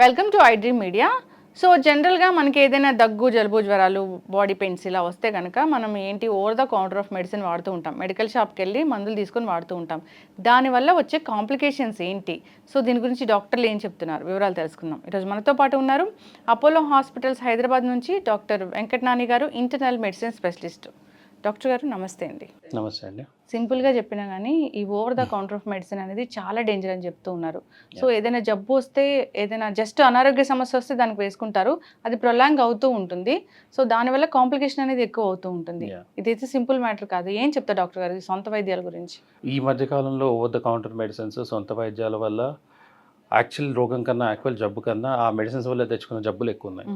Welcome to iDream media so జనరల్గా మనకి ఏదైనా దగ్గు జలుబు జ్వరాలు బాడీ పెయిన్స్ ఇలా వస్తే కనుక మనం ఏంటి over the counter of medicine వాడుతూ ఉంటాం. మెడికల్ షాప్కి వెళ్ళి మందులు తీసుకొని వాడుతూ ఉంటాం. దానివల్ల వచ్చే కాంప్లికేషన్స్ ఏంటి? సో దీని గురించి డాక్టర్లు ఏం చెప్తున్నారు? వివరాలు తెలుసుకుందాం. ఈరోజు మనతో పాటు ఉన్నారు అపోలో హాస్పిటల్స్ హైదరాబాద్ నుంచి డాక్టర్ వెంకటనాని గారు ఇంటర్నల్ మెడిసిన్ స్పెషలిస్ట్ డాక్టర్ గారు నమస్తే అండి. నమస్తే అండి. సింపుల్గా చెప్పినా కానీ ఈ over the counter of medicine అనేది చాలా డేంజర్ అని చెప్తూ ఉన్నారు. సో ఏదైనా జబ్బు వస్తే ఏదైనా జస్ట్ అనారోగ్య సమస్య వస్తే దానికి వేసుకుంటారు. అది ప్రొలాంగ్ అవుతూ ఉంటుంది. సో దానివల్ల కాంప్లికేషన్ అనేది ఎక్కువ అవుతూ ఉంటుంది. ఇదైతే సింపుల్ మ్యాటర్ కాదు. ఏం చెప్తారు డాక్టర్ గారు సొంత వైద్యాల గురించి? ఈ మధ్య కాలంలో ఓవర్ ద కౌంటర్ మెడిసిన్స్ సొంత వైద్యాల వల్ల యాక్చువల్ రోగం కన్నా యాక్చువల్ జబ్బు కన్నా ఆ మెడిసిన్స్ వల్ల తెచ్చుకున్న జబ్బులు ఎక్కువ ఉన్నాయి.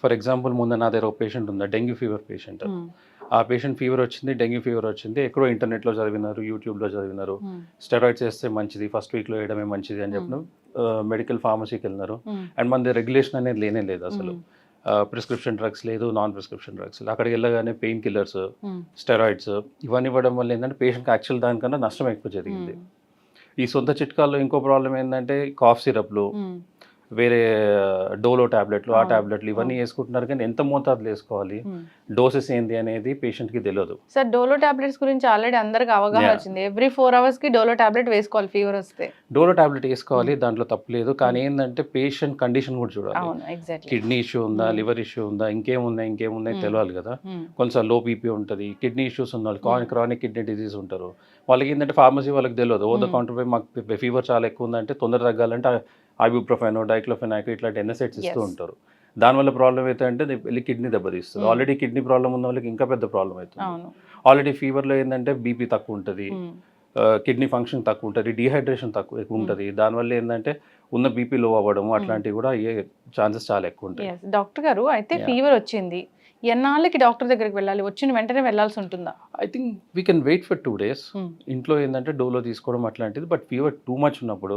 ఫర్ ఎగ్జాంపుల్ ముందు నా దగ్గర ఒక పేషెంట్ ఉందా డెంగ్యూ ఫీవర్ పేషెంట్. ఆ పేషెంట్ ఫీవర్ వచ్చింది డెంగ్యూ ఫీవర్ వచ్చింది ఎక్కడో ఇంటర్నెట్లో చదివినారు యూట్యూబ్లో చదివినారు. స్టెరాయిడ్స్ వేస్తే మంచిది ఫస్ట్ వీక్లో వేయడమే మంచిది అని చెప్పిన మెడికల్ ఫార్మసీకి వెళ్ళినారు మ్మ్. అండ్ మన రెగ్యులేషన్ అనేది లేనే లేదు అసలు. ప్రిస్క్రిప్షన్ డ్రగ్స్ లేదు నాన్ ప్రిస్క్రిప్షన్ డ్రగ్స్ అక్కడికి వెళ్ళగానే పెయిన్ కిల్లర్స్. స్టెరాయిడ్స్ ఇవన్నీ ఇవ్వడం వల్ల ఏంటంటే పేషెంట్కి యాక్చువల్ దానికన్నా నష్టం ఎక్కువ జరిగింది. ఈ సొంత చిట్కాల్లో ఇంకో ప్రాబ్లం ఏంటంటే కాఫ్ సిరప్లు. వేరే డోలో టాబ్లెట్లు ఆ అవును. టాబ్లెట్లు ఇవన్నీ వేసుకుంటున్నారు కానీ ఎంత మోతాదులు వేసుకోవాలి. డోసెస్ ఏంది అనేది పేషెంట్కి తెలియదు సార్ డోలో టాబ్లెట్స్ గురించి ఆల్రెడీ అందరికి అవగాహన. వచ్చింది. ఎవ్రీ ఫోర్ అవర్స్కి డోలో టాబ్లెట్ వేసుకోవాలి ఫీవర్ వస్తే. డోలో టాబ్లెట్ వేసుకోవాలి దాంట్లో తప్పు లేదు. కానీ ఏంటంటే పేషెంట్ కండిషన్ కూడా చూడాలి. కిడ్నీ ఇష్యూ ఉందా. లివర్ ఇష్యూ ఉందా ఇంకేమున్నాయి ఇంకేమున్నాయి. తెలియాలి కదా. కొంచెం లో బీపీ ఉంటుంది కిడ్నీ ఇష్యూస్ ఉన్న వాళ్ళు క్రానిక్ కిడ్నీ డిసీజ్ ఉంటారు. వాళ్ళకి ఏంటంటే ఫార్మసీ వాళ్ళకి తెలియదు ఓ ద. కౌంటర్ పై మాకు ఫీవర్ చాలా ఎక్కువ ఉందంటే తొందర తగ్గాలంటే ఐబుప్రొఫెన్ డైక్లోఫెనాక్ ఇట్లాంటి ఎన్ఎసైడ్స్ ఇస్తూ. ఉంటారు. దానివల్ల ప్రాబ్లం ఏంటంటే వెళ్ళి కిడ్నీ దెబ్బతీస్తుంది Hmm. ఆల్రెడీ కిడ్నీ ప్రాబ్లం ఉన్న వాళ్ళకి ఇంకా పెద్ద ప్రాబ్లం అవుతుంది. ఆల్రెడీ ఫీవర్లో ఏంటంటే బీపీ తక్కువ ఉంటుంది మ్మ్. కిడ్నీ ఫంక్షన్ తక్కువ ఉంటుంది డిహైడ్రేషన్ తక్కువ ఎక్కువ ఉంటుంది దానివల్ల ఏంటంటే ఉన్న బీపీ లో అవ్వడం అట్లాంటివి కూడా అయ్యే ఛాన్సెస్ చాలా ఎక్కువ ఉంటాయి డాక్టర్ గారు అయితే. ఫీవర్ వచ్చింది. ఎన్నాళ్ళకి డాక్టర్ దగ్గరికి వెళ్ళాలి వచ్చిన వెంటనే వెళ్ళాల్సి ఉంటుందా I think we can wait for two days Hmm. ఇంట్లో ఏంటంటే డోలో తీసుకోవడం అట్లాంటిది బట్ ఫీవర్ టూ మచ్ ఉన్నప్పుడు.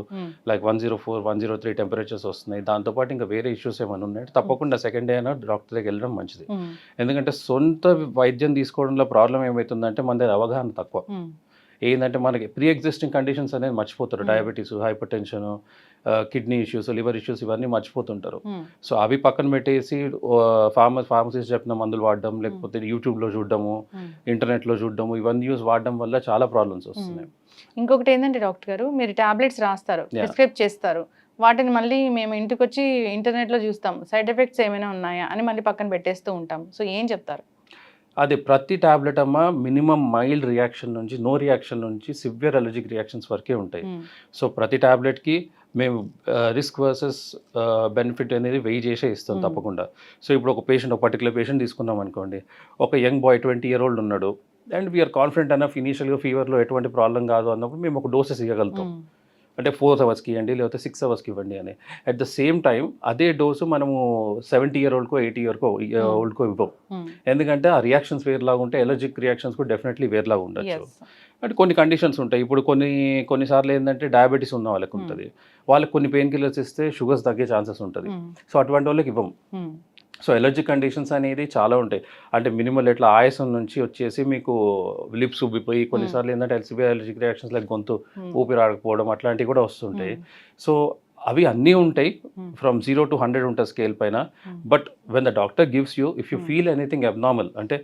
Like one zero four one zero three temperatures వస్తున్నాయి దాంతోపాటు ఇంకా వేరే ఇష్యూస్ ఏమైనా ఉన్నాయి తప్పకుండా సెకండ్ డే అయినా డాక్టర్ దగ్గర వెళ్ళడం మంచిది మ్మ్. ఎందుకంటే సొంత వైద్యం తీసుకోవడంలో ప్రాబ్లం ఏమవుతుందంటే మన దగ్గర అవగాహన తక్కువ మ్మ్. ఏంటంటే మనకి ప్రీ ఎగ్జిస్టింగ్ కండిషన్స్ అనేది మర్చిపోతారు. Hmm. Diabetes hypertension kidney issues liver issues ఇవన్నీ మర్చిపోతుంటారు. సో అవి పక్కన పెట్టేసి ఫార్మ ఫార్మసిస్ట్ చెప్పిన మందులు వాడడం లేకపోతే యూట్యూబ్లో చూడడము. ఇంటర్నెట్లో చూడడము ఇవన్నీ యూస్ వాడడం వల్ల చాలా ప్రాబ్లమ్స్ వస్తున్నాయి. ఇంకొకటి ఏంటంటే డాక్టర్ గారు మీరు టాబ్లెట్స్ రాస్తారు. ప్రిస్క్రైబ్ చేస్తారు. వాటిని మళ్ళీ మేము ఇంటికి వచ్చి ఇంటర్నెట్లో చూస్తాం. సైడ్ ఎఫెక్ట్స్ ఏమైనా ఉన్నాయా అని మళ్ళీ పక్కన పెట్టేస్తూ ఉంటాం. సో ఏం చెప్తారు? అది ప్రతి టాబ్లెట్ అమ్మ మినిమం మైల్డ్ రియాక్షన్ నుంచి నో రియాక్షన్ నుంచి సివియర్ అలర్జిక్ రియాక్షన్స్ వరకే ఉంటాయి మ్మ్. సో ప్రతి టాబ్లెట్కి మేము రిస్క్ వర్సెస్ బెనిఫిట్ అనేది వెయ్యి చేసే ఇస్తాం Hmm. తప్పకుండా సో ఇప్పుడు ఒక పేషెంట్ ఒక పర్టికులర్ పేషెంట్ తీసుకున్నాం అనుకోండి ఒక young boy twenty year old ఉన్నాడు అండ్ వీఆర్ కాన్ఫిడెంట్ అన్నఫ్ ఇనీషియల్గా ఫీవర్లో ఎటువంటి ప్రాబ్లం కాదు అన్నప్పుడు మేము ఒక డోసెస్ ఇవ్వగలుగుతాం మ్మ్. అంటే ఫోర్ అవర్స్కి ఇవ్వండి లేకపోతే సిక్స్ అవర్స్కి ఇవ్వండి అని అట్ ద సేమ్ టైం అదే డోసు మనము సెవెంటీ ఇయర్ ఓల్డ్కో ఎయిటీ ఇయర్కో ఓల్డ్కో ఇవ్వం. ఎందుకంటే ఆ రియాక్షన్స్ వేరేలాగా ఉంటాయి ఎలర్జిక్ రియాక్షన్స్ కూడా డెఫినెట్లీ వేరేలాగా ఉండొచ్చు. అంటే కొన్ని కండిషన్స్ ఉంటాయి ఇప్పుడు కొన్ని కొన్నిసార్లు ఏంటంటే డయాబెటీస్ ఉన్న వాళ్ళకి Hmm. ఉంటుంది వాళ్ళకి కొన్ని పెయిన్ కిల్లర్స్ ఇస్తే షుగర్స్ తగ్గే ఛాన్సెస్ ఉంటుంది. సో అటువంటి వాళ్ళకి ఇవ్వం మ్మ్. సో ఎలర్జిక్ కండిషన్స్ అనేది చాలా ఉంటాయి అంటే మినిమల్ ఎట్లా ఆయాసం నుంచి వచ్చేసి మీకు లిప్స్ ఉబ్బిపోయి కొన్నిసార్లు ఏంటంటే సివియర్ ఎలర్జిక్ రియాక్షన్స్ లైక్ గొంతు. ఊపిరి ఆడకపోవడం అట్లాంటివి కూడా వస్తుంటాయి. సో అవి అన్నీ ఉంటాయి. ఫ్రమ్ జీరో టు హండ్రెడ్ ఉంటుంది స్కేల్ పైన. But when the doctor gives you if you. Feel anything abnormal అంటే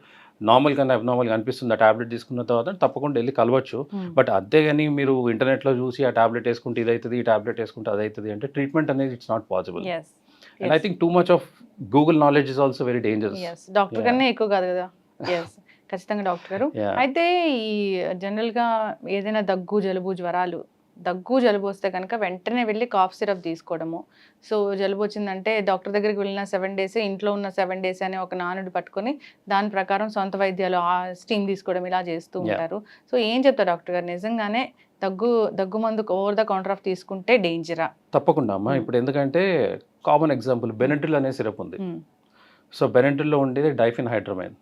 నార్మల్ కన్నా అబ్నార్మల్గా అనిపిస్తుంది ఆ టాబ్లెట్ తీసుకున్న తర్వాత తప్పకుండా వెళ్ళి కలవచ్చు. బట్ అంతేగాని మీరు ఇంటర్నెట్లో చూసి ఆ టాబ్లెట్ వేసుకుంటే ఇది అవుతుంది ఈ టాబ్లెట్ వేసుకుంటే అది అవుతుంది అంటే ట్రీట్మెంట్ అనేది it's not possible. And I think too much of Google knowledge is also very dangerous. Doctor. కన్నా ఎక్కువ కాదు కదా? ఖచ్చితంగా డాక్టర్ గారు. అయితే ఈ జనరల్గా ఏదైనా దగ్గు జలుబు జ్వరాలు దగ్గు జలుబు వస్తే కనుక వెంటనే వెళ్ళి కాఫ్ సిరప్ తీసుకోవడము. సో జలుబు వచ్చిందంటే డాక్టర్ దగ్గరికి వెళ్ళిన సెవెన్ డేస్ ఇంట్లో ఉన్న సెవెన్ డేస్ అనే ఒక నానుడు పట్టుకొని దాని ప్రకారం సొంత వైద్యాలు స్టీమ్ తీసుకోవడం ఇలా చేస్తూ. ఉంటారు. సో ఏం చెప్తారు డాక్టర్ గారు? నిజంగానే దగ్గు దగ్గు మందు ఓవర్ ద కౌంటర్ ఆఫ్ తీసుకుంటే డేంజరా తప్పకుండా అమ్మా. Hmm. ఇప్పుడు ఎందుకంటే కామన్ ఎగ్జాంపుల్ బెనెట్రిల్ అనే సిరప్ ఉంది. సో బెనెట్రిల్లో ఉండేది డైఫిన్ హైడ్రమైన్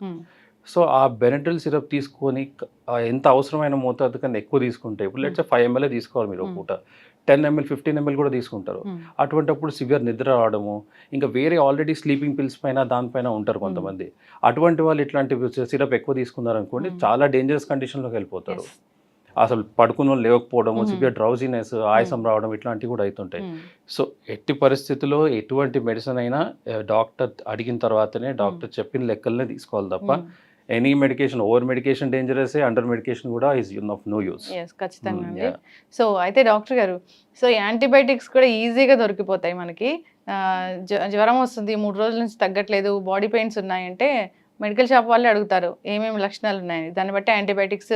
సో ఆ బెనెట్రిల్ సిరప్ తీసుకొని ఎంత అవసరమైన మోతాదు కన్నా ఎక్కువ తీసుకుంటే ఇప్పుడు లెట్స్ ఫైవ్ ఎంఎల్ తీసుకోవాలి మీరు ఒక. పూట. టెన్ ఎంఎల్ ఫిఫ్టీన్ ఎంఎల్ కూడా తీసుకుంటారు. అటువంటప్పుడు సివియర్ నిద్ర రావడము ఇంకా వేరే ఆల్రెడీ స్లీపింగ్ పిల్స్ పైన దానిపైన ఉంటారు కొంతమంది. అటువంటి వాళ్ళు ఇట్లాంటి సిరప్ ఎక్కువ తీసుకున్నారు అనుకోండి Hmm. చాలా డేంజరస్ కండిషన్లోకి వెళ్ళిపోతారు. అసలు పడుకున్న వాళ్ళు లేకపోవడం. సివియర్ డ్రౌజీనెస్ ఆయాసం రావడం ఇట్లాంటివి కూడా అవుతుంటాయి సో ఎట్టి పరిస్థితుల్లో ఎటువంటి మెడిసిన్ అయినా డాక్టర్ అడిగిన తర్వాతనే డాక్టర్ చెప్పిన లెక్కలనే తీసుకోవాలి తప్ప. Any medication over medication dangerous under medication కూడా ఈజ్ ఆఫ్ నో యూస్. ఖచ్చితంగా అండి. సో అయితే డాక్టర్ గారు సో యాంటీబయాటిక్స్ కూడా ఈజీగా దొరికిపోతాయి మనకి. జ్వరం వస్తుంది మూడు రోజుల నుంచి తగ్గట్లేదు బాడీ పెయిన్స్ ఉన్నాయంటే మెడికల్ షాప్ వాళ్ళే అడుగుతారు ఏమేమి లక్షణాలు ఉన్నాయని. దాన్ని బట్టి యాంటీబయాటిక్స్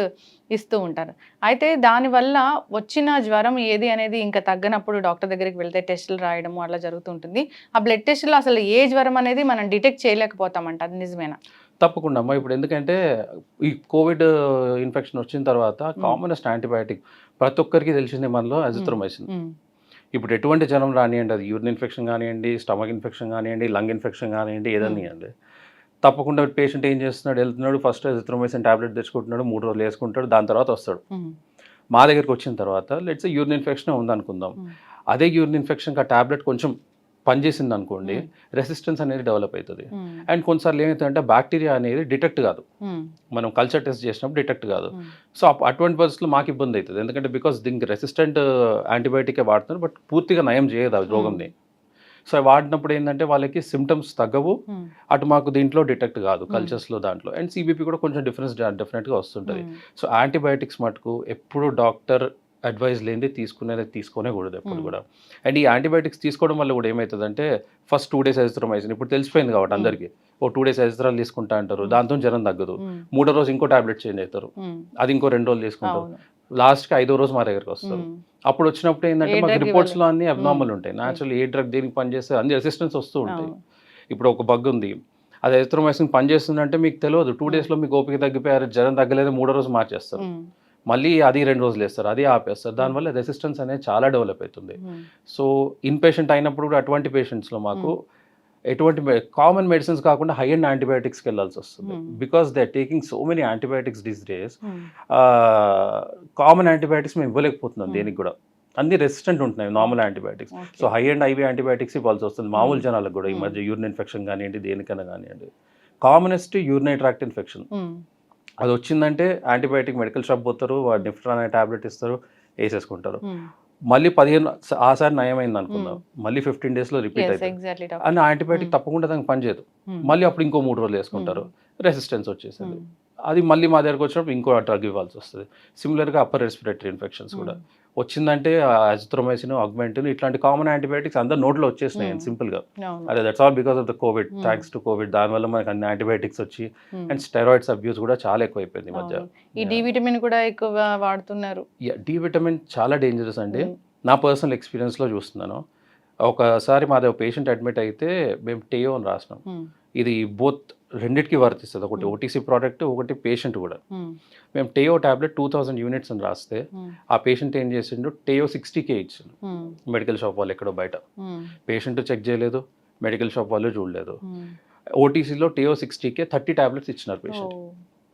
ఇస్తూ ఉంటారు. అయితే దానివల్ల వచ్చిన జ్వరం ఏది అనేది ఇంకా తగ్గనప్పుడు డాక్టర్ దగ్గరికి వెళ్తే టెస్టులు రాయడము అట్లా జరుగుతుంటుంది ఆ బ్లడ్ టెస్టులో అసలు ఏ జ్వరం అనేది మనం డిటెక్ట్ చేయలేకపోతామంట అది నిజమేనా? తప్పకుండా అమ్మా. ఇప్పుడు ఎందుకంటే ఈ కోవిడ్ ఇన్ఫెక్షన్ వచ్చిన తర్వాత కామనెస్ట్ యాంటీబయాటిక్ ప్రతి ఒక్కరికి తెలిసిందే మనలో అజిత్రోమైసిన్. ఇప్పుడు ఎటువంటి జ్వరం రానియండి అది యూరిన్ ఇన్ఫెక్షన్ కానివ్వండి స్టమక్ ఇన్ఫెక్షన్ కానివ్వండి లంగ్ ఇన్ఫెక్షన్ కానివ్వండి ఏదైనా ఇవ్వండి. తప్పకుండా పేషెంట్ ఏం చేస్తున్నాడు? వెళ్తున్నాడు ఫస్ట్ అజిత్రోమైసిన్ టాబ్లెట్ తెచ్చుకుంటున్నాడు మూడు రోజులు వేసుకుంటాడు దాని తర్వాత వస్తాడు. మా దగ్గరికి వచ్చిన తర్వాత లెట్స్ యూరిన్ ఇన్ఫెక్షన్ ఉందనుకుందాం. అదే యూరిన్ ఇన్ఫెక్షన్కి ఆ టాబ్లెట్ కొంచెం పనిచేసింది అనుకోండి రెసిస్టెన్స్ అనేది డెవలప్ అవుతుంది. అండ్ కొన్నిసార్లు ఏమవుతుందంటే బ్యాక్టీరియా అనేది డిటెక్ట్ కాదు. మనం కల్చర్ టెస్ట్ చేసినప్పుడు డిటెక్ట్ కాదు. సో అటువంటి పరిస్థితుల్లో మాకు ఇబ్బంది అవుతుంది. ఎందుకంటే బికాస్ దీనికి రెసిస్టెంట్ యాంటీబయాటికే వాడుతున్నారు బట్ పూర్తిగా నయం చేయదు ఆ రోగంని. సో వాడినప్పుడు ఏంటంటే వాళ్ళకి సిమ్టమ్స్ తగ్గవు. అటు మాకు దీంట్లో డిటెక్ట్ కాదు కల్చర్స్లో దాంట్లో. అండ్ సిబిపి కూడా కొంచెం డిఫరెన్స్ డెఫినెట్గా వస్తుంటుంది. సో యాంటీబయాటిక్స్ మటుకు ఎప్పుడు డాక్టర్ అడ్వైస్ లేనిది తీసుకునేది తీసుకునే కూడదు ఎప్పుడు. కూడా. అండ్ ఈ యాంటీబయాటిక్స్ తీసుకోవడం వల్ల కూడా ఏమవుతుందంటే ఫస్ట్ టూ డేస్ ఎజిత్రోమైసిన్ ఇప్పుడు తెలిసిపోయింది కాబట్టి అందరికీ. ఓ టూ డేస్ ఎజిత్రాలు తీసుకుంటా అంటారు. దాంతో జ్వరం తగ్గదు. మూడో రోజు ఇంకో టాబ్లెట్ చేంజ్ అవుతారు. అది ఇంకో రెండు రోజులు తీసుకుంటారు. లాస్ట్కి ఐదో రోజు మా దగ్గరికి వస్తారు. అప్పుడు వచ్చినప్పుడు ఏంటంటే మాకు రిపోర్ట్స్లో? అన్ని అబ్నార్మల్. ఉంటాయి. న్యాచురల్ ఏ డ్రగ్ దేనికి పనిచేస్తే అన్ని రెసిస్టెన్స్ వస్తూ ఉంటాయి. ఇప్పుడు ఒక బగ్ ఉంది. అది ఎజిత్రోమైసిన్ పనిచేస్తుందంటే మీకు తెలియదు టూ. డేస్లో మీకు ఓపిక తగ్గిపోయారు జ్వరం తగ్గలేదు మూడో రోజు మార్చేస్తారు. మళ్ళీ అది రెండు రోజులు వేస్తారు అది ఆపేస్తారు. దానివల్ల రెసిస్టెన్స్ అనేది చాలా డెవలప్ అవుతుంది. సో ఇన్ పేషెంట్ అయినప్పుడు కూడా అటువంటి పేషెంట్స్లో మాకు ఎటువంటి కామన్ మెడిసిన్స్ కాకుండా హై అండ్ యాంటీబయాటిక్స్కి వెళ్ళాల్సి వస్తుంది. Because they are taking so many antibiotics this days common antibiotics మేము ఇవ్వలేకపోతున్నాం Hmm. దేనికి కూడా అన్ని రెసిస్టెంట్ ఉంటున్నాయి normal antibiotics. So high and IV antibiotics ఇవ్వాల్సి వస్తుంది మామూలు Hmm. జనాలకు కూడా ఈ Hmm. మధ్య యూరిన్ ఇన్ఫెక్షన్ కానివ్వండి దేనికైనా కానివ్వండి కామనెస్ట్ యూరినరీ ట్రాక్ట్ ఇన్ఫెక్షన్ అది వచ్చిందంటే యాంటీబయాటిక్ మెడికల్ షాప్ పోతారు వాడు నిఫ్ట్రాన్ అనే టాబ్లెట్ ఇస్తారు వేసేసుకుంటారు. మళ్ళీ పదిహేను ఆసారి నయమైంది అనుకుందాం. మళ్ళీ ఫిఫ్టీన్ డేస్లో రిపీట్ Yes, అవుతుంది exactly, doctor. అని యాంటీబయాటిక్. తప్పకుండా దానికి పనిచేయదు మళ్ళీ అప్పుడు ఇంకో మూడు రోజులు వేసుకుంటారు. రెసిస్టెన్స్ వచ్చేసింది. అది మళ్ళీ మా దగ్గరకు వచ్చినప్పుడు ఇంకో డ్రగ్ ఇవ్వాల్సి వస్తుంది. సిమిలర్గా అప్పర్ రెస్పిరేటరీ ఇన్ఫెక్షన్స్ కూడా. వచ్చిందంటే అజిత్రోమైసిన్ ఆగ్మెంటిన్ ఇట్లాంటి కామన్ యాంటీబయాటిక్స్ అందరు నోట్లో వచ్చేసినాయి. సింపుల్గా. అదే that's all because of the Covid. Thanks to Covid దానివల్ల మనకి అన్ని యాంటీబయాటిక్స్ వచ్చి అండ్ స్టెరాయిడ్స్ అబ్యూస్ కూడా చాలా ఎక్కువైపోయింది మధ్య. ఈ డి విటమిన్ కూడా ఎక్కువ వాడుతున్నారు. డి విటమిన్ చాలా డేంజరస్ అండి. నా పర్సనల్ ఎక్స్పీరియన్స్లో చూస్తున్నాను. ఒకసారి మాది ఒక పేషెంట్ అడ్మిట్ అయితే మేము టేయో అని రాసినాం. ఇది బోత్ రెండిటికి వర్తిస్తుంది. ఒకటి Hmm. ఓటీసీ ప్రోడక్ట్ ఒకటి పేషెంట్ కూడా. ఉమ్, మేము Tayo tablet two thousand units అని రాస్తే ఉమ్, ఆ పేషెంట్ ఏం చేసిండు? టేయో సిక్స్టీకే ఇచ్చిండు. మెడికల్ షాప్ వాళ్ళు ఎక్కడో బయట. పేషెంట్ చెక్ చేయలేదు. మెడికల్ షాప్ వాళ్ళు చూడలేదు. ఓటీసీలో Tayo sixty K thirty tablets ఇచ్చినారు పేషెంట్ ఓ,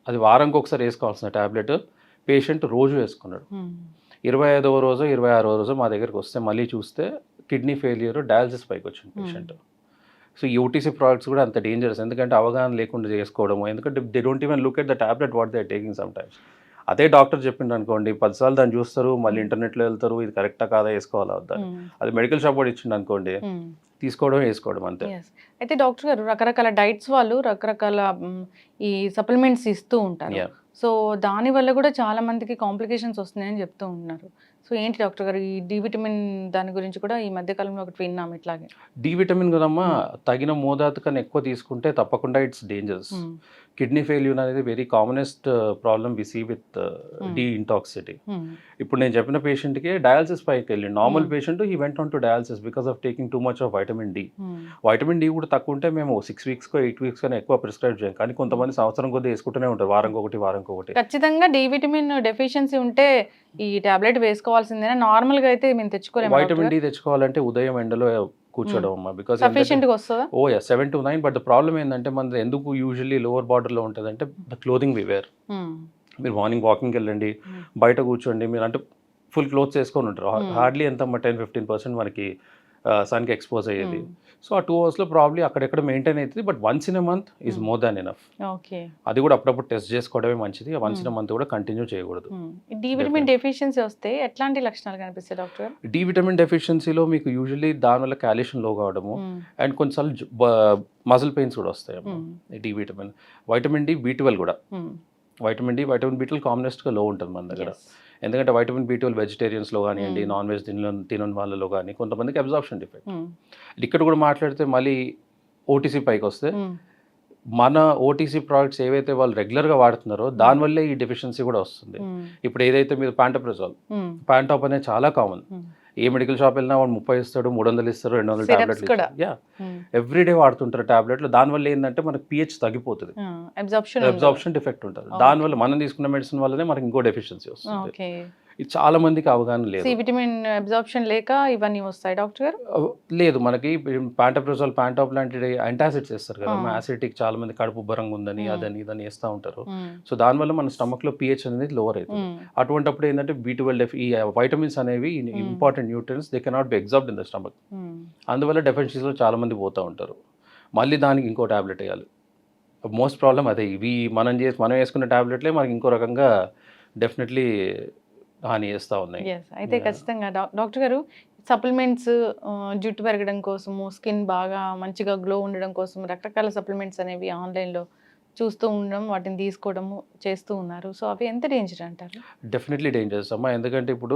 అది వారానికి ఒకసారి వేసుకోవాల్సిన టాబ్లెట్ పేషెంట్ రోజు వేసుకున్నాడు. ఇరవై ఐదవ రోజు ఇరవై ఆరో రోజు మా దగ్గరికి వస్తే మళ్ళీ చూస్తే కిడ్నీ ఫెయిలియర్ డయాలసిస్ పైకి వచ్చింది పేషెంట్ సో ఈ ఓటీసీ ప్రోడక్ట్స్ కూడా అంత డేంజరస్ ఎందుకంటే అవగాహన లేకుండా చేసుకోవడము. ఎందుకంటే they don't even look at the tablet what they taking sometimes అదే డాక్టర్ చెప్పిండు అనుకోండి పదిసార్లు దాన్ని చూస్తారు మళ్ళీ ఇంటర్నెట్లో వెళ్తారు ఇది కరెక్టా కాదా వేసుకోవాలా వద్దా అది మెడికల్ షాప్ వాడు ఇచ్చిండు అనుకోండి. తీసుకోవడం వేసుకోవడం అంతే. అయితే డాక్టర్ గారు రకరకాల డైట్స్ వాళ్ళు రకరకాల ఈ సప్లిమెంట్స్ ఇస్తూ ఉంటారు. సో దాని వల్ల కూడా చాలా మందికి కాంప్లికేషన్స్ వస్తున్నాయని చెప్తూ ఉన్నారు. సో ఏంటి డాక్టర్ గారు ఈ డి విటమిన్ దాని గురించి కూడా ఈ మధ్య కాలంలో ఒకటి విన్నాం ఇట్లాగే. డి విటమిన్ కదమ్మా తగిన మోతాదు కన్నా ఎక్కువ తీసుకుంటే తప్పకుండా ఇట్స్ డేంజరస్. కిడ్నీ ఫెయిల్యూర్ అనేది very commonest problem we see with D intoxicity ఇప్పుడు నేను చెప్పిన పేషెంట్కి డయాలసిస్ పైకి వెళ్ళి నార్మల్. పేషెంట్ ఈ went on to dialysis because of taking too much of vitamin D vitamin D కూడా తక్కువ ఉంటే మేము సిక్స్ వీక్స్కో ఎయిట్ వీక్స్ కన్నా ఎక్కువ ప్రిస్క్రైబ్ చేయం. కానీ కొంతమంది సంవత్సరం కొద్దీ వేసుకుంటూనే ఉంటారు వారం ఒకటి వారం ఒకటి ఖచ్చితంగా డి విటమిన్ డెఫిషియన్సీ ఉంటే ఈ టాబ్లెట్ వేసుకోవాల్సిందేనా? నార్మల్గా అయితే మేము తెచ్చుకోలేము వైటమిన్ డి తెచ్చుకోవాలంటే ఉదయం ఎండలో కూర్చోవడం అమ్మా. Because O S seven to nine but the problem ఏంటంటే మనది ఎందుకు యూజువల్లీ లోవర్ బార్డర్లో ఉంటుందంటే ద క్లోదింగ్ వి వేర్ మీరు మార్నింగ్ వాకింగ్కి వెళ్ళండి Hmm. బయట కూర్చోండి మీరు అంటే ఫుల్ క్లోత్స్ వేసుకొని ఉంటారు. Hmm. హార్డ్లీ ఎంత టెన్ ఫిఫ్టీన్ పర్సెంట్ మనకి సన్కి ఎక్స్పోజ్ అయ్యేది. సో ఆ టూ అవర్స్లో ప్రాబ్లీ అక్కడెక్కడ మెయింటైన్ అవుతుంది but once in a month is more than enough okay అది కూడా అప్పుడప్పుడు టెస్ట్ చేసుకోవడమే మంచిది వన్స్ ఇన్ మంత్ కూడా కంటిన్యూ చేయకూడదు. డి విటమిన్ డెఫిషియన్సీ వస్తే ఎట్లాంటి లక్షణాలు కనిపిస్తాయి డాక్టర్? డి విటమిన్ డెఫిషియన్సీలో మీకు యూజువల్లీ దానివల్ల కాల్షియం లో కావడము అండ్ కొన్నిసార్లు మజిల్ పెయిన్స్ కూడా వస్తాయి D vitamin vitamin D B twelve కూడా. Vitamin D vitamin B twelve కామనెస్ట్గా low ఉంటుంది మన దగ్గర. ఎందుకంటే వైటమిన్ బీ ట్వెల్వ్ వెజిటేరియన్స్లో కానివ్వండి Hmm. నాన్ వెజ్ తిన తినని వాళ్ళలో కానీ కొంతమందికి అబ్జార్ప్షన్ డిఫెక్ట్ ఇక్కడ కూడా మాట్లాడితే మళ్ళీ ఓటీసీ పైకి వస్తే మన ఓటీసీ ప్రోడక్ట్స్ ఏవైతే వాళ్ళు రెగ్యులర్గా వాడుతున్నారో దానివల్లే ఈ డెఫిషియన్సీ కూడా వస్తుంది. ఇప్పుడు ఏదైతే మీరు ప్యాంటప్రజాల్ ప్యాంటాప్ అనేది చాలా కామన్ ఏ మెడికల్ షాప్ వెళ్ళినా వాడు ముప్పై ఇస్తాడు మూడు వందలు ఇస్తారు రెండు వందలు టాబ్లెట్లు. యా ఎవ్రీడే వాడుతుంటారు టాబ్లెట్లు. దానివల్ల ఏంటంటే మనకి పిహెచ్ తగ్గిపోతుంది. అబ్జార్ప్షన్ డిఫెక్ట్ ఉంటుంది. దానివల్ల మనం తీసుకున్న మెడిసిన్ వల్లనే మనకి ఇంకో డెఫిషియన్సీ వస్తుంది. ఇది చాలా మందికి అవగాహన లేదు. విటమిన్ అబ్జార్ప్షన్ లేక ఇవన్నీ వస్తాయి డాక్టర్ గారు? లేదు మనకి ప్యాంటప్రోజాల్ ప్యాంటాప్ లాంటి యాంటాసిడ్స్ వేస్తారు కదా. యాసిడిక్ చాలా మంది కడుపు ఉబ్బరంగా ఉందని. అదని ఇదని వేస్తూ ఉంటారు. సో దానివల్ల మన స్టమక్లో పిహెచ్ అనేది లోవర్ అవుతుంది. అటువంటిప్పుడు ఏంటంటే బీ ట్వెల్వ్ ఈ వైటమిన్స్ అనేవి important nutrients they cannot be absorbed in the stomach. అందువల్ల డెఫిషియన్సీస్లో చాలా మంది పోతూ ఉంటారు. మళ్ళీ దానికి ఇంకో టాబ్లెట్ వేయాలి. మోస్ట్ ప్రాబ్లం అదే. ఇవి మనం చేసి మనం వేసుకున్న టాబ్లెట్లే మనకి ఇంకో రకంగా డెఫినెట్లీ హాని చేస్తూ ఉన్నాయి అయితే. ఖచ్చితంగా డాక్- డాక్టర్ గారు సప్లిమెంట్స్ జుట్టు పెరగడం కోసము స్కిన్ బాగా మంచిగా గ్లో ఉండడం కోసం రకరకాల సప్లిమెంట్స్ అనేవి ఆన్లైన్లో చూస్తూ ఉండడం వాటిని తీసుకోవడము చేస్తూ ఉన్నారు. సో అవి ఎంత డేంజర్ అంటారు? డెఫినెట్లీ డేంజరస్ అమ్మా. ఎందుకంటే ఇప్పుడు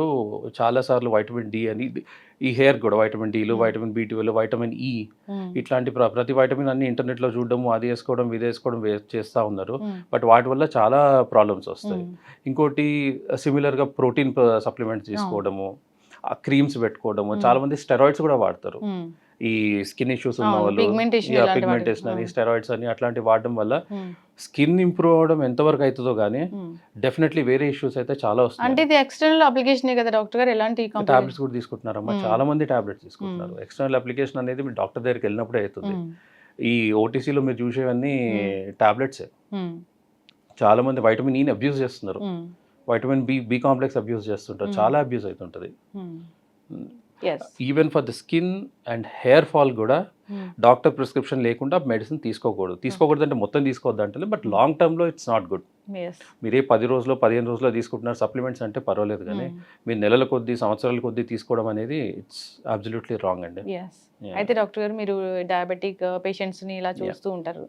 చాలాసార్లు వైటమిన్ డి అని ఈ హెయిర్ కూడా వైటమిన్ డీలు Hmm. Vitamin B twelve vitamin E ఇట్లాంటి ప్ర- ప్రతి వైటమిన్ అన్ని ఇంటర్నెట్లో చూడడము అది వేసుకోవడం ఇది వేసుకోవడం చేస్తూ ఉన్నారు. బట్ వాటి వల్ల చాలా ప్రాబ్లమ్స్ వస్తాయి. ఇంకోటి సిమిలర్గా ప్రోటీన్ సప్లిమెంట్స్ తీసుకోవడము ఆ క్రీమ్స్ పెట్టుకోవడము Hmm. చాలా మంది స్టెరాయిడ్స్ కూడా వాడతారు. ఈ స్కిన్ ఇష్యూస్ ఉన్న వాళ్ళు పిగ్మెంటేషన్. అని Hmm. స్టెరాయిడ్స్ అని అట్లాంటి వాడడం వల్ల స్కిన్ ఇంప్రూవ్ అవడం ఎంతవరకు అవుతుందో కానీ డెఫినెట్లీ వేరే ఇష్యూస్ అయితే చాలా అంటే వస్తాయి ఇది ఎక్స్టర్నల్ అప్లికేషన్ కదా డాక్టర్ గారు? ఎలాంటి టాబ్లెట్స్ కూడా తీసుకుంటున్నారమ్మా. Hmm. చాలా మంది టాబ్లెట్స్ తీసుకుంటున్నారు. ఎక్స్టర్నల్ అప్లికేషన్ అనేది మీ డాక్టర్ దగ్గరికి వెళ్ళినప్పుడే అవుతుంది. ఈ ఓటీసీలో మీరు చూసేవన్నీ Hmm. టాబ్లెట్స్ చాలా మంది వైటమిన్ ఈని అబ్యూస్ చేస్తున్నారు. Vitamin B B complex abuse చేస్తుంటారు. Hmm. చాలా అబ్యూస్ అవుతుంటుంది. Even for the skin and hair fall కూడా డాక్టర్ ప్రిస్క్రిప్షన్ లేకుండా మెడిసిన్ తీసుకోకూడదు. తీసుకోకూడదు అంటే మొత్తం తీసుకోవద్దు అంటే బట్ లాంగ్ టర్మ్లో ఇట్స్ నాట్ గుడ్ మీరు పది రోజులు పదిహేను రోజులు తీసుకుంటున్నారు సప్లిమెంట్స్ అంటే పర్వాలేదు కానీ ఉమ్, మీరు నెలల కొద్దీ సంవత్సరాల కొద్దీ తీసుకోవడం అనేది ఇట్స్ అబ్జల్యూట్లీ రాంగ్ అండి. అయితే డాక్టర్ గారు మీరు డయాబెటిక్ పేషెంట్స్ని ఇలా చూస్తూ ఉంటారు.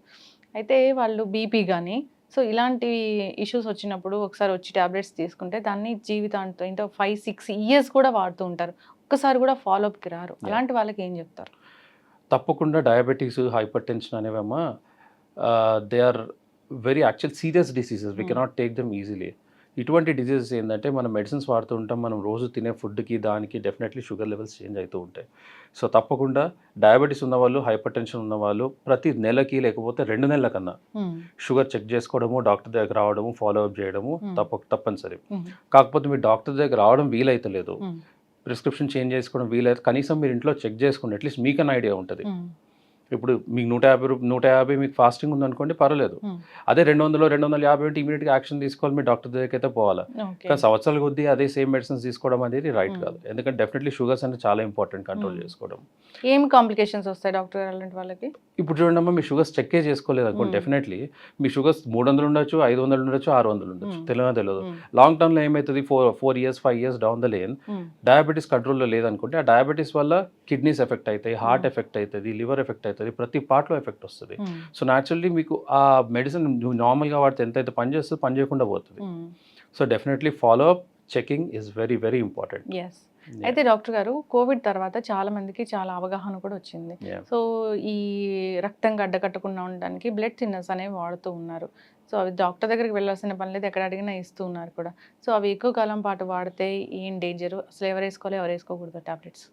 అయితే వాళ్ళు బీపీ కానీ సో ఇలాంటి ఇష్యూస్ వచ్చినప్పుడు ఒకసారి వచ్చి టాబ్లెట్స్ తీసుకుంటే దాన్ని జీవితాంతం ఏంటో ఫైవ్ సిక్స్ ఇయర్స్ కూడా వాడుతూ ఉంటారు. ఒక్కసారి కూడా ఫాలోఅప్కి రారు. అలాంటి వాళ్ళకి ఏం చెప్తారు? తప్పకుండా diabetes hypertension అనేవేమో they are very actual serious diseases. We Hmm. Cannot take them easily. ఇటువంటి డిసీజెస్ ఏంటంటే మనం మెడిసిన్స్ వాడుతూ ఉంటాం. మనం రోజు తినే ఫుడ్కి దానికి డెఫినెట్లీ షుగర్ లెవెల్స్ చేంజ్ అవుతూ ఉంటాయి. సో తప్పకుండా డయాబెటీస్ ఉన్నవాళ్ళు హైపర్ టెన్షన్ ఉన్నవాళ్ళు ప్రతి నెలకి లేకపోతే రెండు నెలల కన్నా ఉమ్, షుగర్ చెక్ చేసుకోవడము డాక్టర్ దగ్గర రావడము ఫాలో అప్ చేయడము Hmm. తప్ప తప్పనిసరి. కాకపోతే మీరు డాక్టర్ దగ్గర రావడం వీలైతలేదు. ఉమ్, ప్రిస్క్రిప్షన్ చేంజ్ చేసుకోవడం వీలైతే కనీసం మీరు ఇంట్లో చెక్ చేసుకోండి అట్లీస్ట్ మీకు అన్ ఐడియా ఉంటుంది. ఇప్పుడు మీకు నూట యాభై రూప నూట యాభై మీకు ఫాస్టింగ్ ఉందనుకోండి పర్వాలేదు. అదే రెండు వందలు రెండు వందల యాభై ఉంటే ఇమీడియట్గా యాక్షన్ తీసుకోవాలి మీ డాక్టర్ దగ్గరికి అయితే పోవాలి. కానీ సంవత్సరాల కొద్దీ అదే సేమ్ మెడిసిన్స్ తీసుకోవడం అనేది రైట్. కాదు. ఎందుకంటే డెఫినెట్లీ షుగర్స్ అనేది చాలా ఇంపార్టెంట్ కంట్రోల్. చేసుకోవడం. ఏం కాంప్లికేషన్స్ వస్తాయి డాక్టర్ అలాంటి వాళ్ళకి? ఇప్పుడు చూడండి అమ్మా మీ షుగర్స్ చెక్కే చేసుకోలేదు అనుకోండి. డెఫినెట్లీ. మీ షుగర్స్ మూడు వందలు ఉండొచ్చు ఐదు వందలు ఉండొచ్చు. ఆరు వందలు ఉండొచ్చు. తెలియదు. తెలియదు లాంగ్ టర్మ్లో ఏమవుతుంది four four years five years down the lane. Diabetes కంట్రోల్లో లేదనుకుంటే ఆ డయాబెటీస్ వల్ల కిడ్నీస్ ఎఫెక్ట్ అవుతాయి హార్ట్. ఎఫెక్ట్ అవుతుంది లివర్ ఎఫెక్ట్ అవుతుంది ప్రతి పార్ట్లో ఎఫెక్ట్ వస్తుంది. ఉమ్, సో న్యాచురల్లీ మీకు ఆ మెడిసిన్ నార్మల్గా వాడితే ఎంతైతే పని చేస్తుందో పని చేయకుండా పోతుంది. ఉమ్, so definitely follow up checking is very very important అయితే డాక్టర్ గారు కోవిడ్ తర్వాత చాలా మందికి చాలా అవగాహన కూడా వచ్చింది. సో ఈ రక్తం గడ్డకట్టకుండా ఉండడానికి బ్లడ్ థిన్నర్స్ అనేవి వాడుతూ ఉన్నారు. సో అవి డాక్టర్ దగ్గరికి వెళ్ళాల్సిన పని లేదు ఎక్కడ అడిగినా ఇస్తూ ఉన్నారు కూడా. సో అవి ఎక్కువ కాలం పాటు వాడితే ఏం డేంజర్ అసలు ఎవరు వేసుకోవాలి? ఎవరు వేసుకోకూడదు టాబ్లెట్స్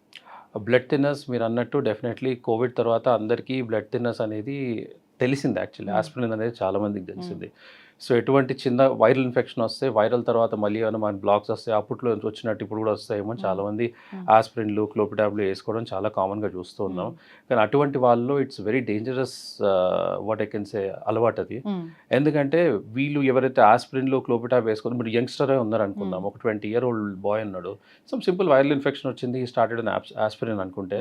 బ్లడ్ థిన్నర్స్ మీరు అన్నట్టు డెఫినెట్లీ కోవిడ్ తర్వాత అందరికీ బ్లడ్ థిన్నర్స్ అనేది తెలిసింది యాక్చువల్లీ Hmm. ఆస్పిరిన్ అనేది చాలా మందికి తెలిసింది. సో ఎటువంటి చిన్న వైరల్ ఇన్ఫెక్షన్ వస్తే వైరల్ తర్వాత మళ్ళీ ఏమైనా మన బ్లాక్స్ వస్తాయి అప్పట్లో వచ్చినట్టు ఇప్పుడు కూడా వస్తాయేమో చాలా మంది Hmm. ఆస్పిరిన్లు క్లోపిటాబ్లు వేసుకోవడం చాలా కామన్గా చూస్తూ ఉన్నాం. కానీ అటువంటి వాళ్ళలో it's very dangerous what I can say అలవాటు అది. ఎందుకంటే వీళ్ళు ఎవరైతే ఆస్పిరిన్లు క్లోపిటాబ్ వేసుకొని మీరు యంగ్స్టరే ఉన్నారు అనుకుందాం. ఒక ట్వంటీ ఇయర్ ఓల్డ్ బాయ్ అన్నాడు. సమ్ సింపుల్ వైరల్ ఇన్ఫెక్షన్ వచ్చింది స్టార్టెడ్ ఆస్పిరిన్ అనుకుంటే.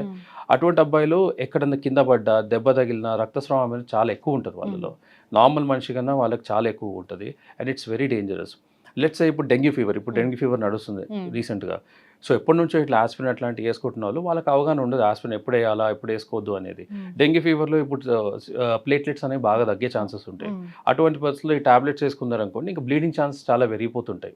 అటువంటి అబ్బాయిలు ఎక్కడన్నా కింద పడ్డా దెబ్బ తగిలిన రక్తస్రావం అనేది చాలా ఎక్కువ ఉంటుంది వాళ్ళలో. నార్మల్ మనిషి కన్నా వాళ్ళకి చాలా ఎక్కువ ఉంటుంది. And it's very dangerous let's ఇప్పుడు డెంగ్యూ ఫీవర్ ఇప్పుడు Hmm. డెంగ్యూ ఫీవర్ నడుస్తుంది Hmm. రీసెంట్గా సో ఎప్పటి నుంచో ఇట్లా ఆస్పిరిన్ అట్లాంటివి వేసుకుంటున్న వాళ్ళు వాళ్ళకి అవగాహన ఉండదు. ఆస్పిరిన్ ఎప్పుడు వేయాలా ఎప్పుడు వేసుకోవద్దు అనేది. డెంగ్యూ ఫీవర్లో ఇప్పుడు ప్లేట్లెట్స్ అనేవి బాగా తగ్గే ఛాన్సెస్ ఉంటాయి. అటువంటి పరిస్థితుల్లో ఈ టాబ్లెట్స్ వేసుకున్నారు అనుకోండి ఇంకా బ్లీడింగ్ ఛాన్సెస్ చాలా పెరిగిపోతుంటాయి.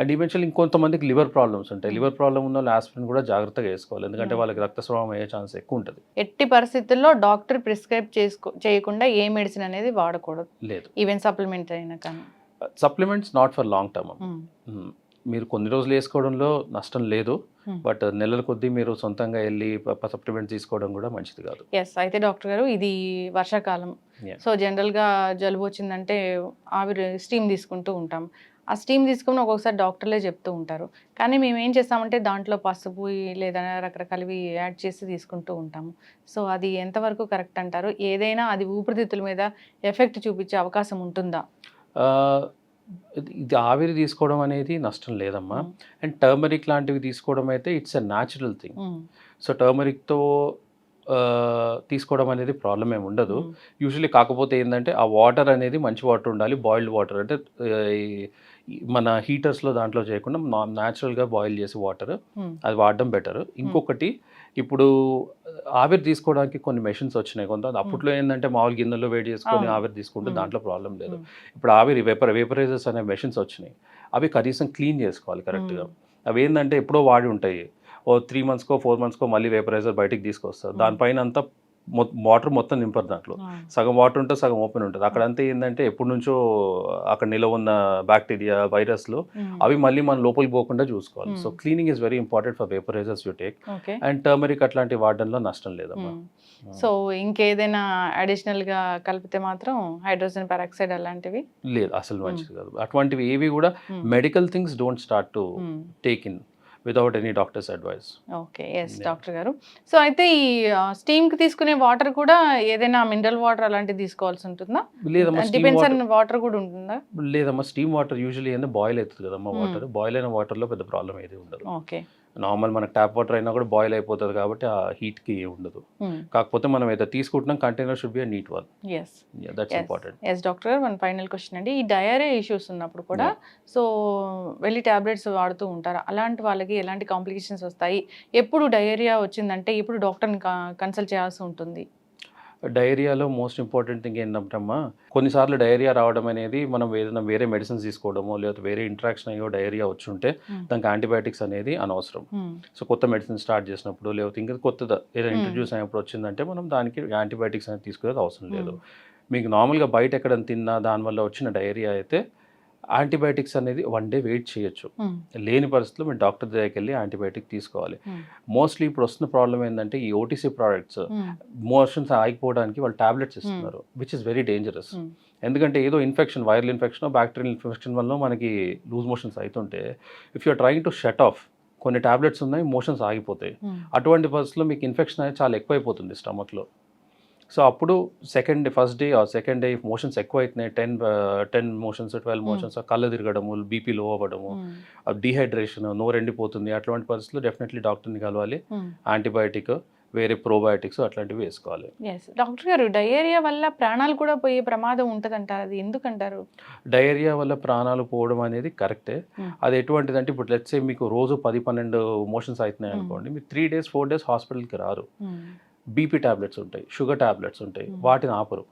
అండ్ ఈవెన్చువల్ ఇంకొంతమందికి లివర్ ప్రాబ్లమ్స్ ఉంటాయి. లివర్ ప్రాబ్లమ్ ఉన్న వాళ్ళు ఆస్పిరిన్ కూడా జాగ్రత్తగా వేసుకోవాలి. ఎందుకంటే. వాళ్ళకి రక్తస్రావం అయ్యే ఛాన్స్ ఎక్కువ ఉంటుంది. ఎట్టి పరిస్థితుల్లో డాక్టర్ ప్రిస్క్రైబ్ చేసుకో చేయకుండా ఏ మెడిసిన్ అనేది వాడకూడదు. లేదు. ఈవెన్ సప్లిమెంట్ అయినా కానీ. Supplements not for long term. మీరు కొన్ని రోజులు వేసుకోవడంలో నష్టం లేదు. బట్ నెలల కొద్దీ మీరు సొంతంగా వెళ్ళి సప్లిమెంట్ తీసుకోవడం కూడా మంచిది కాదు. ఎస్ అయితే డాక్టర్ గారు ఇది వర్షాకాలం. సో జనరల్గా జలుబు వచ్చిందంటే ఆవిరి స్టీమ్ తీసుకుంటూ ఉంటాం. ఆ స్టీమ్ తీసుకుని ఒక్కొక్కసారి డాక్టర్లే చెప్తూ ఉంటారు. కానీ మేము ఏం చేస్తామంటే దాంట్లో పసుపు లేదా రకరకాలవి యాడ్ చేసి తీసుకుంటూ ఉంటాము. సో అది ఎంతవరకు కరెక్ట్ అంటారు? ఏదైనా అది ఊపిరితిత్తుల మీద ఎఫెక్ట్ చూపించే అవకాశం ఉంటుందా? ఇది- ఆవిరి తీసుకోవడం అనేది నష్టం లేదమ్మా. అండ్ టర్మరిక్ లాంటివి తీసుకోవడం అయితే it's a natural thing. So టర్మరిక్తో తీసుకోవడం అనేది ప్రాబ్లం ఏమి ఉండదు. యూజువలీ కాకపోతే ఏంటంటే ఆ వాటర్ అనేది మంచి వాటర్ ఉండాలి బాయిల్డ్ వాటర్. అంటే మన హీటర్స్లో దాంట్లో చేయకుండా న్యాచురల్గా బాయిల్ చేసి వాటర్ అది వాడడం బెటర్. ఇంకొకటి ఇప్పుడు ఆవిరి తీసుకోవడానికి కొన్ని మెషిన్స్ వచ్చినాయి కొంత. అప్పట్లో ఏంటంటే మామూలు గిన్నెలో వేడి చేసుకొని. ఆవిరి తీసుకుంటే. దాంట్లో ప్రాబ్లం లేదు. ఇప్పుడు ఆవిరి వేపర్ వేపరైజర్స్ అనే మెషిన్స్ వచ్చినాయి. అవి కనీసం క్లీన్ చేసుకోవాలి కరెక్ట్గా. అవి ఏంటంటే ఎప్పుడో వాడి ఉంటాయి. ఓ త్రీ మంత్స్కో ఫోర్ మంత్స్కో మళ్ళీ వేపరైజర్ బయటికి తీసుకొస్తారు. దానిపైన అంతా వాటర్ మొత్తం నింపరు దాంట్లో. సగం వాటర్ ఉంటే సగం ఓపెన్ ఉంటుంది. అక్కడంతా ఏంటంటే ఎప్పటి నుంచో అక్కడ నిలవ ఉన్న బ్యాక్టీరియా వైరస్లు అవి మళ్ళీ మన లోపలికి పోకుండా చూసుకోవాలి. So cleaning is very important for vaporisers you take. And turmeric అట్లాంటి వాడడంలో నష్టం లేదమ్మా. సో ఇంకేదైనా అడిషనల్గా కలిపితే మాత్రం హైడ్రోజన్ పెరాక్సైడ్ అలాంటివి? లేదు అసలు మంచిది కాదు. అటువంటివి ఏవి కూడా medical things don't start to. Take in. Without any doctor's advice okay yes. Doctor గారు. సో అయితే ఈ స్టీమ్కి తీసుకునే వాటర్ కూడా ఏదైనా మినరల్ వాటర్ అలాంటివి తీసుకోవాల్సి ఉంటుందా? లేదమ్మా డిపెండ్స్ వాటర్ ఆన్ వాటర్ కూడా ఉంటుందా? లేదమ్మా స్టీమ్ వాటర్ యూజువల్లీ ఏంటంటే బాయిల్ అవుతుంది కదమ్మా Hmm. వాటర్ బాయిల్ అయిన వాటర్లో పెద్ద ప్రాబ్లం ఏది ఉండదు. ఓకే నార్మల్ మనకు ట్యాప్ వాటర్ అయినా కూడా బాయిల్ అయిపోతుంది కాబట్టి ఆ హీట్కి ఉండదు. కాకపోతే మనం ఏదో తీసుకుంటున్నాం container should be neat one yes that's important yes doctor మన ఫైనల్ క్వశ్చన్ అండి. ఈ డయారియా ఇష్యూస్ ఉన్నప్పుడు కూడా సో వెళ్ళి టాబ్లెట్స్ వాడుతూ ఉంటారు? అలాంటి వాళ్ళకి ఎలాంటి కాంప్లికేషన్స్ వస్తాయి? ఎప్పుడు డయేరియా వచ్చిందంటే ఇప్పుడు డాక్టర్ని కన్సల్ట్ చేయాల్సి ఉంటుంది? డైరియాలో మోస్ట్ ఇంపార్టెంట్ థింగ్ ఏంటంటమ్మా కొన్నిసార్లు డైరియా రావడం అనేది మనం ఏదైనా వేరే మెడిసిన్స్ తీసుకోవడమో లేకపోతే వేరే ఇంట్రాక్షన్ అయ్యో డైరియా వచ్చి ఉంటే. దానికి యాంటీబయాటిక్స్ అనేది అనవసరం. సో కొత్త మెడిసిన్ స్టార్ట్ చేసినప్పుడు లేకపోతే ఇంకా కొత్తది ఏదైనా. ఇంట్రడ్యూస్ అయినప్పుడు వచ్చిందంటే మనం దానికి యాంటీబయాటిక్స్ అనేది తీసుకునేది అవసరం లేదు. మీకు నార్మల్గా బయట ఎక్కడ తిన్నా దానివల్ల వచ్చిన డైరియా అయితే యాంటీబయాటిక్స్ అనేది వన్ డే వెయిట్ చేయొచ్చు. లేని పరిస్థితుల్లో మీరు డాక్టర్ దగ్గరికి వెళ్ళి యాంటీబయాటిక్ తీసుకోవాలి. మోస్ట్లీ ఇప్పుడు వస్తున్న ప్రాబ్లం ఏంటంటే ఈ ఓటీసీ ప్రోడక్ట్స్. మోషన్స్ ఆగిపోవడానికి వాళ్ళు టాబ్లెట్స్ ఇస్తున్నారు విచ్ ఇస్ వెరీ డేంజరస్. ఎందుకంటే ఏదో infection viral infection bacterial infection వల్ల మనకి లూజ్ మోషన్స్ అవుతుంటే if you're trying to shut off కొన్ని టాబ్లెట్స్ ఉన్నాయి మోషన్స్ ఆగిపోతాయి. అటువంటి పరిస్థితుల్లో మీకు ఇన్ఫెక్షన్ అనేది చాలా ఎక్కువైపోతుంది స్టమక్లో సో అప్పుడు సెకండ్ డే ఫస్ట్ డే ఆ సెకండ్ డే మోషన్స్ ఎక్కువ అవుతున్నాయి ten ten motions twelve Hmm. Motions కళ్ళు తిరగడము బీపీ లో అవ్వడము Hmm. డీహైడ్రేషన్ నోరు ఎండిపోతుంది అటువంటి పరిస్థితుల్లో డెఫినెట్లీ డాక్టర్ని కలవాలి Hmm. యాంటీబయాటిక్ వేరే ప్రోబయాటిక్స్ అట్లాంటివి వేసుకోవాలి డాక్టర్ గారు డయేరియా వల్ల ప్రాణాలు కూడా పోయే ప్రమాదం ఉంటదంటారు అది ఎందుకంటారు డయేరియా వల్ల ప్రాణాలు పోవడం అనేది కరెక్టే Hmm. అది ఎటువంటిదంటే ఇప్పుడు లెట్స్ మీకు రోజు పది పన్నెండు మోషన్స్ అవుతున్నాయి Hmm. అనుకోండి మీరు త్రీ డేస్ ఫోర్ డేస్ హాస్పిటల్కి రారు Hmm. బీపీ టాబ్లెట్స్ ఉంటాయి షుగర్ టాబ్లెట్స్ ఉంటాయి. వాటిని ఆపరు.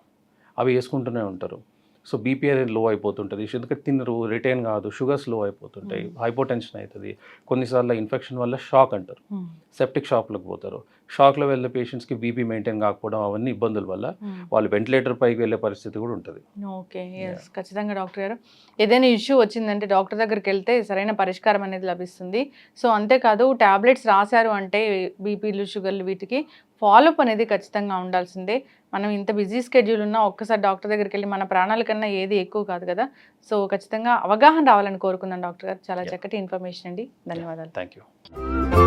అవి వేసుకుంటూనే ఉంటారు. సో బీపీ అనేది లో అయిపోతుంటుంది. ఎందుకంటే తినరు రిటైన్ కాదు షుగర్స్లో అయిపోతుంటాయి. హైపోటెన్షన్ అవుతుంది. కొన్నిసార్లు ఇన్ఫెక్షన్ వల్ల షాక్ అంటారు. సెప్టిక్ షాక్లోకి పోతారు. షాక్లో వెళ్ళే పేషెంట్స్కి బీపీ మెయింటైన్ కాకపోవడం అవన్నీ ఇబ్బందుల వల్ల Hmm. వాళ్ళు వెంటిలేటర్ పైకి వెళ్ళే పరిస్థితి కూడా ఉంటుంది. ఓకే ఎస్ ఖచ్చితంగా డాక్టర్ గారు. ఏదైనా ఇష్యూ వచ్చిందంటే డాక్టర్ దగ్గరికి వెళ్తే సరైన పరిష్కారం అనేది లభిస్తుంది. సో అంతేకాదు టాబ్లెట్స్ రాశారు అంటే బీపీలు షుగర్లు వీటికి ఫాలోఅప్ అనేది ఖచ్చితంగా ఉండాల్సిందే. మనం ఇంత బిజీ స్కెడ్యూల్ ఉన్నా ఒక్కసారి డాక్టర్ దగ్గరికి వెళ్ళి మన ప్రాణాల కన్నా ఏది ఎక్కువ కాదు కదా. సో ఖచ్చితంగా అవగాహన రావాలని కోరుకుందాం డాక్టర్ గారు. చాలా. చక్కటి ఇన్ఫర్మేషన్ అండి. ధన్యవాదాలు. Thank you